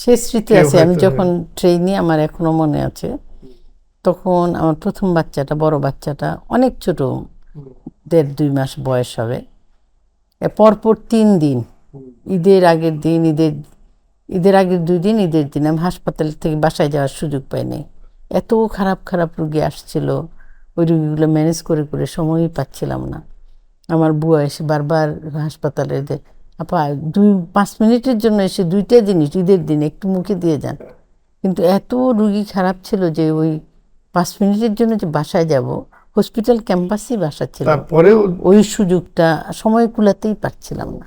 সে স্মৃতি আছে। আমি যখন ট্রেনে আমার এখনও মনে আছে তখন আমার প্রথম বাচ্চাটা বড় বাচ্চাটা অনেক ছোট দেড় দুই মাস বয়স হবে। পরপর তিন দিন ঈদের আগের দিন ঈদের ঈদের আগের দুই দিন ঈদের দিন আমি হাসপাতাল থেকে বাসায় যাওয়ার সুযোগ পাইনি এত খারাপ খারাপ রুগী আসছিল ওই রুগীগুলো ম্যানেজ করে করে সময়ই পাচ্ছিলাম না। আমার বুয়া এসে বারবার হাসপাতালে আপা দুই পাঁচ মিনিটের জন্য এসে দুইটা জিনিস ঈদের দিন একটু মুখে দিয়ে যান। কিন্তু এত রুগী খারাপ ছিল যে ওই পাঁচ মিনিটের জন্য যে বাসায় যাব হসপিটাল ক্যাম্পাসেই বাসা ছিল তারপরেও ওই সুযোগটা সময় কুলাতেই পারছিলাম না।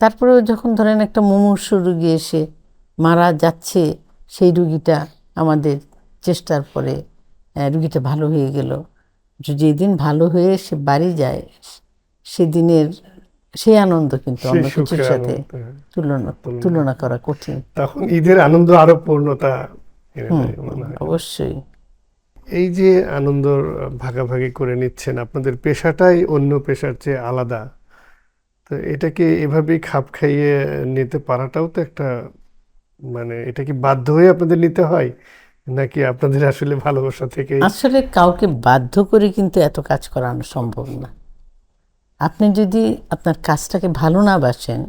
তারপরেও যখন ধরেন একটা মুমূর্ষু রুগী এসে মারা যাচ্ছে সেই রুগীটা আমাদের চেষ্টার পরে রুগীটা ভালো হয়ে গেল। যেদিন ভালো হয়ে সে বাড়ি যায় সেদিনের সেই আনন্দ কিন্তু অন্য কিছুর সাথে হ্যাঁ। তুলনা তুলনা। করা কঠিন। তখন ঈদের আনন্দ আরও পূর্ণতা। অবশ্যই। এই যে আনন্দ ভাগাভাগি করে নিচ্ছেন আপনাদের পেশাটাই অন্য পেশার চেয়ে আলাদা। তো এটাকে এভাবেই খাপ খাইয়ে নিতে পারাটাও তো একটা মানে এটা কি বাধ্য হয়ে আপনাদের নিতে হয়? নাকি আপনাদের আসলে ভালোবাসা থেকে আসলে কাউকে বাধ্য করে কিন্তু এত কাজ করানো সম্ভব না। আপনি যদি আপনার কাজটাকে ভালো না বাসেন,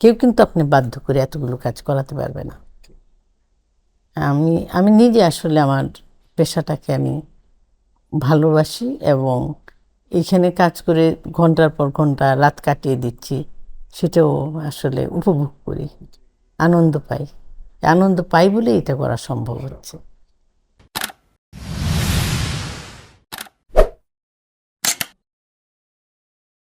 কেউ কিন্তু আপনি বাধ্য করে এতগুলো কাজ করাতে পারবে না। আমি আমি নিজে আসলে আমার পেশাটাকে আমি ভালোবাসি এবং এখানে কাজ করে ঘণ্টার পর ঘণ্টা রাত কাটিয়ে দিচ্ছি, সেটাও আসলে উপভোগ করি, আনন্দ পাই। আনন্দ পাই বলে এটা করা সম্ভব হচ্ছে।